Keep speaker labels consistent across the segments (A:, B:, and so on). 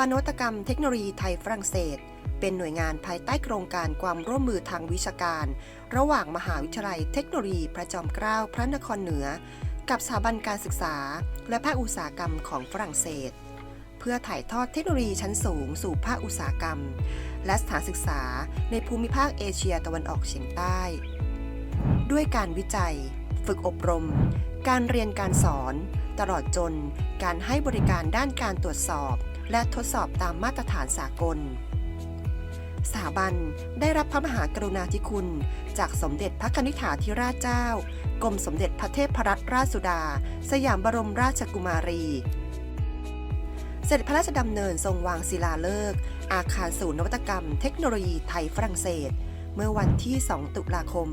A: บันนวัตกรรมเทคโนโลยีไทยฝรั่งเศส เป็นหน่วยงานภายใต้โครงการความร่วมมือทางวิชาการ ระหว่างมหาวิทยาลัยเทคโนโลยีพระจอมเกล้าพระนครเหนือ กับสถาบันการศึกษา และภาคอุตสาหกรรมของฝรั่งเศส เพื่อถ่ายทอดเทคโนโลยีชั้นสูงสู่ภาคอุตสาหกรรม และสถานศึกษาในภูมิภาคเอเชียตะวันออกเฉียงใต้ ด้วยการวิจัย ฝึกอบรม การเรียนการสอน ตลอดจนการให้บริการด้านการตรวจสอบ และทดสอบตามมาตรฐานสากล สถาบันได้รับพระมหากรุณาธิคุณ จากสมเด็จพระนิธิาธิราชเจ้า กรมสมเด็จพระเทพรัตนราชสุดา สยามบรมราชกุมารีเสด็จพระราชดำเนินทรงวางศิลาฤกษ์อาคารศูนย์นวัตกรรมเทคโนโลยีไทยฝรั่งเศส เมื่อวันที่ 2 ตุลาคม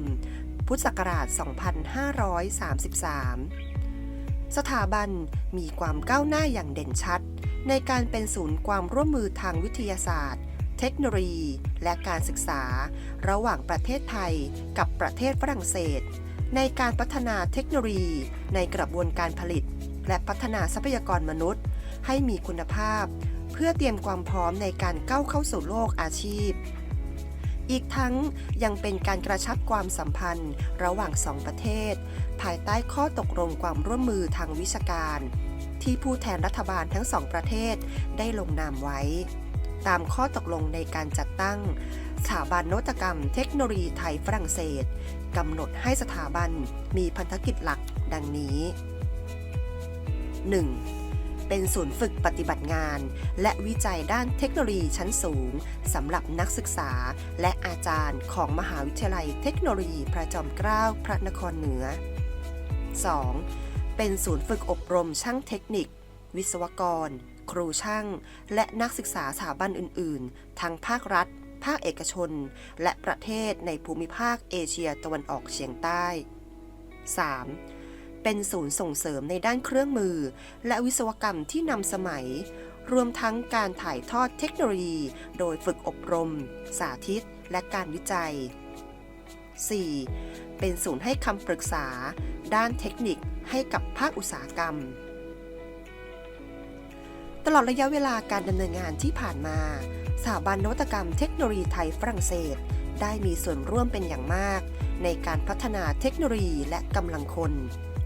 A: พุทธศักราช 2533 สถาบันมีความก้าวหน้าอย่างเด่นชัด ในการเป็นศูนย์ความร่วมมือทางวิทยาศาสตร์ เทคโนโลยี และการศึกษา ระหว่างประเทศไทยกับประเทศฝรั่งเศส ในการพัฒนาเทคโนโลยี ในกระบวนการผลิต และพัฒนาทรัพยากรมนุษย์ ให้มีคุณภาพ เพื่อเตรียมความพร้อมในการก้าวเข้าสู่โลกอาชีพ อีกทั้งยังเป็นการกระชับความสัมพันธ์ระหว่างสองประเทศ ภายใต้ข้อตกลงความร่วมมือทางวิชาการ ที่ผู้แทนรัฐบาลทั้งสองประเทศได้ลงนามไว้ ตามข้อตกลงในการจัดตั้งสถาบันนวัตกรรมเทคโนโลยีไทยฝรั่งเศสกำหนดให้สถาบันมีพันธกิจหลักดังนี้ 1. เป็นศูนย์ฝึกปฏิบัติงาน และวิจัยด้านเทคโนโลยีชั้นสูงสำหรับนักศึกษาและอาจารย์ของมหาวิทยาลัยเทคโนโลยีพระจอมเกล้าพระนครเหนือ 2. เป็นศูนย์ฝึกอบรมช่างเทคนิค วิศวกร ครูช่าง และนักศึกษาสถาบันอื่น ๆ ทั้งภาครัฐ ภาคเอกชน และประเทศในภูมิภาคเอเชียตะวันออกเฉียงใต้ 3. เป็นศูนย์ส่งเสริมในด้านเครื่องมือ และวิศวกรรมที่นำสมัย รวมทั้งการถ่ายทอดเทคโนโลยี โดยฝึกอบรม สาธิต และการวิจัย 4. เป็นศูนย์ให้คำปรึกษา ด้านเทคนิคให้กับภาคอุตสาหกรรม ตลอดระยะเวลาการดำเนินงานที่ผ่านมาสถาบันนวัตกรรมเทคโนโลยีไทยฝรั่งเศส ได้มีส่วนร่วมเป็นอย่างมาก ในการพัฒนาเทคโนโลยีและกำลังคน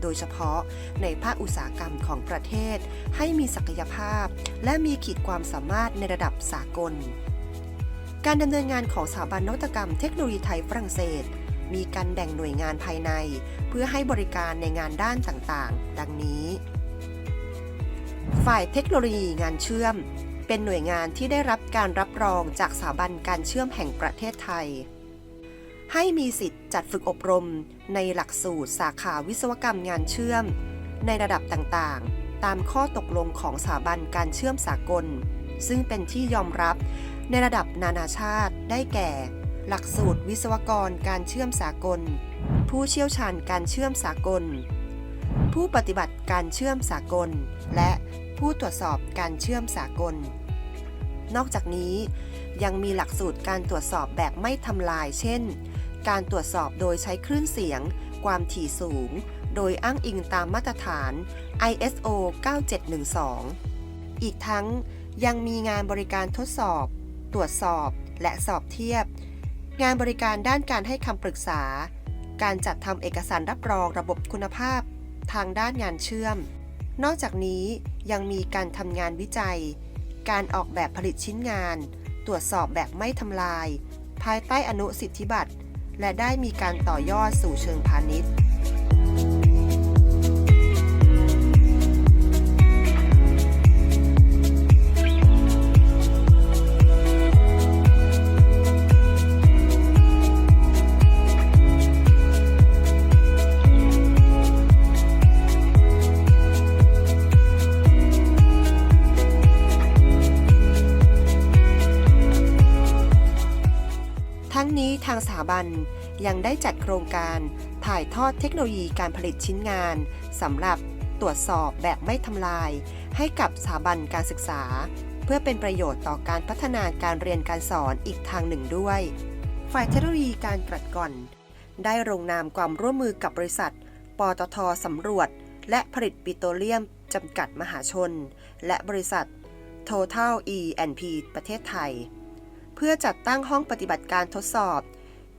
A: โดยเฉพาะในภาคอุตสาหกรรมของประเทศ ให้มีศักยภาพ และมีขีดความสามารถในระดับสากล การดำเนินงานของสถาบันนวัตกรรมเทคโนโลยีไทยฝรั่งเศส มีการแบ่งหน่วยงานภายใน เพื่อให้บริการในงานด้านต่างๆ ดังนี้ ฝ่ายเทคโนโลยีงานเชื่อม เป็นหน่วยงานที่ได้รับการรับรองจากสถาบันการเชื่อมแห่งประเทศไทย ให้มีสิทธิ์จัดฝึกอบรม ในหลักสูตรสาขาวิศวกรรมงานเชื่อม ในระดับต่างๆ ตามข้อตกลงของสถาบันการเชื่อมสากล ซึ่งเป็นที่ยอมรับ ในระดับนานาชาติได้แก่ หลักสูตรวิศวกรการเชื่อมสากล ผู้เชี่ยวชาญการเชื่อมสากล ผู้ปฏิบัติการเชื่อมสากล และผู้ตรวจสอบการเชื่อมสากล นอกจากนี้ ยังมีหลักสูตรการตรวจสอบแบบไม่ทำลาย เช่น การตรวจสอบโดยใช้คลื่นเสียง ความถี่สูง โดยอ้างอิงตามมาตรฐาน ISO 9712 อีกทั้งยังมีงานบริการทดสอบ ตรวจสอบ และสอบเทียบ งานบริการด้านการให้คำปรึกษา การจัดทำเอกสารรับรองระบบคุณภาพ ทางด้านงานเชื่อม นอกจากนี้ยังมีการทำงานวิจัย การออกแบบผลิตชิ้นงาน ตรวจสอบแบบไม่ทำลาย ภายใต้อนุสิทธิบัตร และได้มีการต่อยอดสู่เชิงพาณิชย์ ทั้งนี้ทางสถาบันยังได้จัดโครงการถ่ายทอดเทคโนโลยีการผลิตชิ้นงานสำหรับตรวจสอบแบบไม่ทำลาย ให้กับสถาบันการศึกษา เพื่อเป็นประโยชน์ต่อการพัฒนาการเรียนการสอนอีกทางหนึ่งด้วย ฝ่ายเทคโนโลยีการกลัดก่อน ได้ลงนามความร่วมมือกับบริษัท ปตทสำรวจ และผลิตปิโตรเลียมจำกัดมหาชน และบริษัท Total E&P ประเทศไทย เพื่อจัดตั้งห้องปฏิบัติการทดสอบ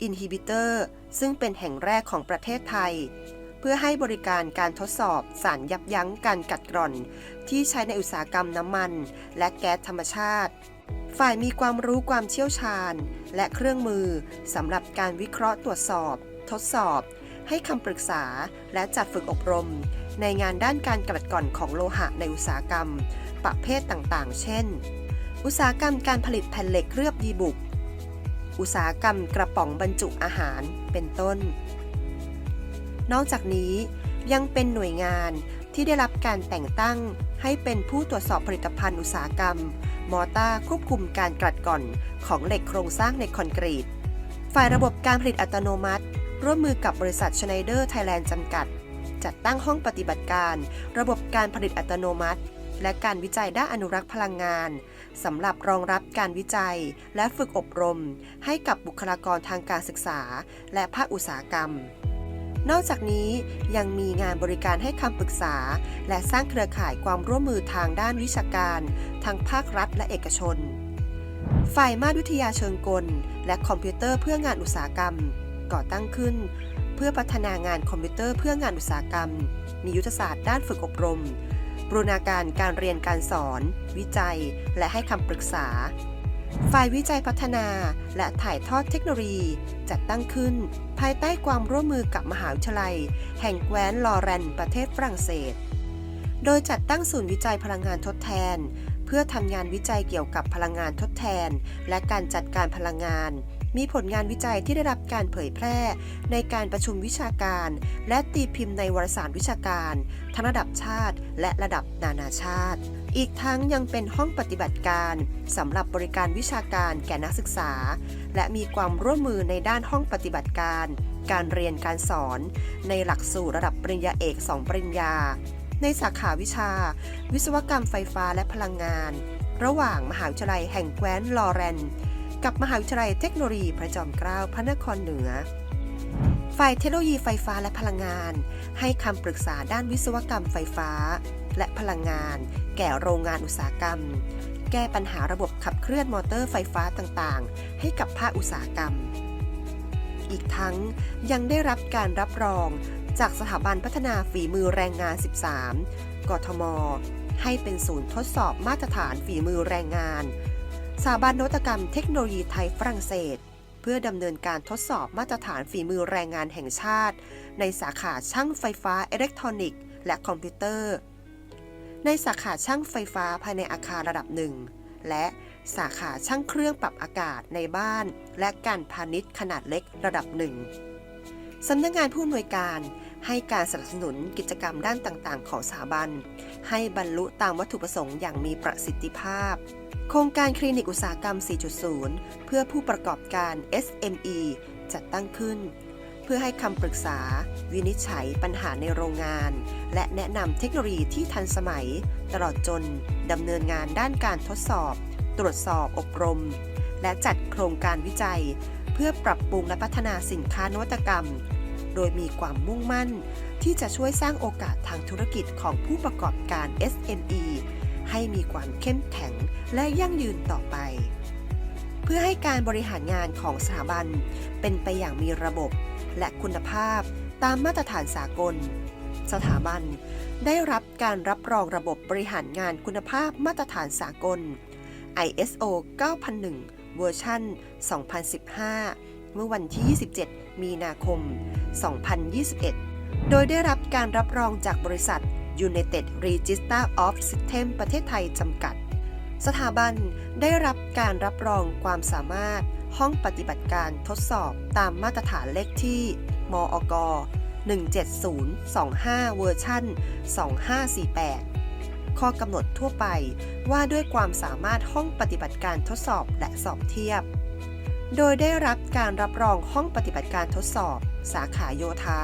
A: Inhibitor ซึ่งเป็นแห่งแรกของประเทศไทย เพื่อให้บริการการทดสอบสารยับยั้งการกัดกร่อน ที่ใช้ในอุตสาหกรรมน้ำมัน และแก๊สธรรมชาติ ฝ่ายมีความรู้ความเชี่ยวชาญ และเครื่องมือสำหรับการวิเคราะห์ตรวจสอบ ทดสอบ ให้คำปรึกษาและจัดฝึกอบรม ในงานด้านการกัดกร่อนของโลหะในอุตสาหกรรม ประเภทต่างๆ เช่น อุตสาหกรรมการผลิตแผ่นเหล็กเคลือบดีบุก อุตสาหกรรมกระป๋องบรรจุอาหารเป็นต้น นอกจากนี้ยังเป็นหน่วยงานที่ได้รับการแต่งตั้งให้เป็นผู้ตรวจสอบผลิตภัณฑ์อุตสาหกรรม มอต้าควบคุมการกลัดก่อนของเหล็กโครงสร้างในคอนกรีต ฝ่ายระบบการผลิตอัตโนมัติ ร่วมมือกับบริษัทชไนเดอร์ไทยแลนด์จำกัด จัดตั้งห้องปฏิบัติการ ระบบการผลิตอัตโนมัติ และการวิจัยด้านอนุรักษ์พลังงาน สำหรับรองรับการวิจัย และฝึกอบรม ให้กับบุคลากรทางการศึกษา และภาคอุตสาหกรรม นอกจากนี้ยังมีงานบริการให้คำปรึกษา และสร้างเครือข่ายความร่วมมือทางด้านวิชาการทางภาครัฐและเอกชน ฝ่ายมาตรวิทยาเชิงกล และคอมพิวเตอร์เพื่องานอุตสาหกรรม ก่อตั้งขึ้น เพื่อพัฒนางานคอมพิวเตอร์เพื่องานอุตสาหกรรม มียุทธศาสตร์ด้านฝึกอบรม บรูรณาการการเรียนการสอน วิจัย และให้คำปรึกษา ฝ่ายวิจัยพัฒนาและถ่ายทอดเทคโนโลยี จัดตั้งขึ้น ภายใต้ความร่วมมือกับมหาวิทยาลัย แห่งแคว้นลอเรนประเทศฝรั่งเศส โดยจัดตั้งศูนย์วิจัยพลังงานทดแทน เพื่อทำงานวิจัยเกี่ยวกับพลังงานทดแทน และการจัดการพลังงานมีผลงานวิจัยที่ได้รับการเผยแพร่ในการประชุมวิชาการ และตีพิมพ์ในวารสารวิชาการ ทั้งระดับชาติ และระดับนานาชาติ อีกทั้งยังเป็นห้องปฏิบัติการสำหรับบริการวิชาการแก่นักศึกษา และมีความร่วมมือในด้านห้องปฏิบัติการ การเรียนการสอน ในหลักสูตรระดับปริญญาเอก 2 ปริญญา ในสาขาวิชา วิศวกรรมไฟฟ้าและพลังงาน ระหว่างมหาวิทยาลัยแห่งแคว้นลอเรนกับมหาวิทยาลัยเทคโนโลยีพระจอมเกล้าพระนครเหนือ ฝ่ายเทคโนโลยีไฟฟ้าและพลังงาน ให้คำปรึกษาด้านวิศวกรรมไฟฟ้า และพลังงาน แก่โรงงานอุตสาหกรรม แก้ปัญหาระบบขับเคลื่อนมอเตอร์ไฟฟ้าต่างๆ ให้กับภาคอุตสาหกรรม อีกทั้งยังได้รับการรับรองจากสถาบันพัฒนาฝีมือแรงงาน 13 กทม ให้เป็นศูนย์ทดสอบมาตรฐานฝีมือแรงงานสถาบันนวัตกรรมเทคโนโลยีไทยฝรั่งเศส เพื่อดำเนินการทดสอบมาตรฐานฝีมือแรงงานแห่งชาติ ในสาขาช่างไฟฟ้าอิเล็กทรอนิกส์และคอมพิวเตอร์ ในสาขาช่างไฟฟ้าภายในอาคารระดับหนึ่ง และสาขาช่างเครื่องปรับอากาศในบ้าน และการพาณิชย์ขนาดเล็กระดับหนึ่งสำนักงานผู้อำนวยการให้การสนับสนุนกิจกรรมด้านต่างๆ ของสถาบัน ให้บรรลุตามวัตถุประสงค์อย่างมีประสิทธิภาพ โครงการคลินิกอุตสาหกรรม 4.0 เพื่อผู้ประกอบการ SME จัดตั้งขึ้น เพื่อให้คำปรึกษา วินิจฉัยปัญหาในโรงงาน และแนะนำเทคโนโลยีที่ทันสมัย ตลอดจนดำเนินงานด้านการทดสอบ ตรวจสอบอบรม และจัดโครงการวิจัย เพื่อปรับปรุงและพัฒนาสินค้านวัตกรรม โดยมีความมุ่งมั่น ที่จะช่วยสร้างโอกาสทางธุรกิจของผู้ประกอบการ SME ให้มีความเข้มแข็งและยั่งยืนต่อไป เพื่อให้การบริหารงานของสถาบัน เป็นไปอย่างมีระบบและคุณภาพตามมาตรฐานสากล สถาบันได้รับการรับรองระบบบริหารงานคุณภาพมาตรฐานสากล ISO 9001 เวอร์ชัน2015 เมื่อวันที่ 27 มีนาคม 2021 โดยได้รับการรับรองจากบริษัท United Register of System ประเทศไทยจำกัด สถาบันได้รับการรับรองความสามารถห้องปฏิบัติการทดสอบตามมาตรฐานเลขที่ มอก17025 เวอร์ชัน2548 ข้อกำหนดทั่วไปว่าด้วยความสามารถห้องปฏิบัติการทดสอบและสอบเทียบ โดยได้รับการรับรองห้องปฏิบัติการทดสอบ สาขาโยธา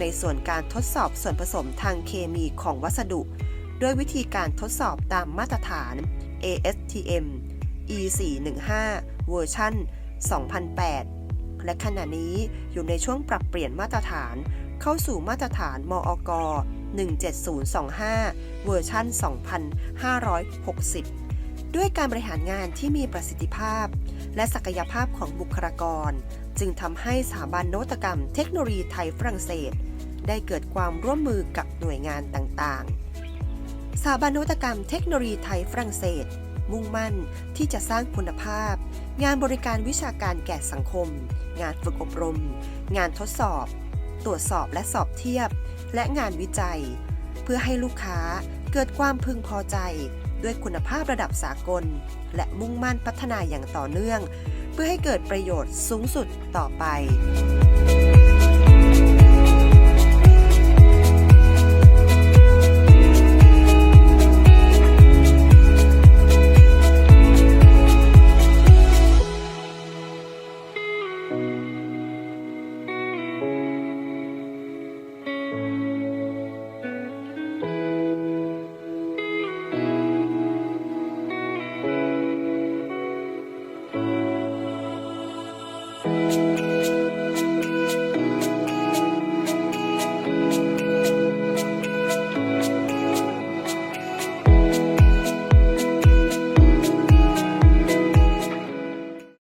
A: ในส่วนการทดสอบส่วนผสมทางเคมีของวัสดุ ด้วยวิธีการทดสอบตามมาตรฐาน ASTM E415 เวอร์ชัน2008 และขณะนี้อยู่ในช่วงปรับเปลี่ยนมาตรฐานเข้าสู่มาตรฐานมอก17025 เวอร์ชัน2560 ด้วยการบริหารงานที่มีประสิทธิภาพ และศักยภาพของบุคลากร จึงทำให้สถาบันนวัตกรรมเทคโนโลยีไทยฝรั่งเศส ได้เกิดความร่วมมือกับหน่วยงานต่างๆ สถาบันนวัตกรรมเทคโนโลยีไทยฝรั่งเศส มุ่งมั่นที่จะสร้างคุณภาพ งานบริการวิชาการแก่สังคม งานฝึกอบรม งานทดสอบ ตรวจสอบและสอบเทียบ และงานวิจัย เพื่อให้ลูกค้าเกิดความพึงพอใจด้วยคุณภาพระดับสากล และมุ่งมั่นพัฒนาอย่างต่อเนื่อง เพื่อให้เกิดประโยชน์สูงสุดต่อไป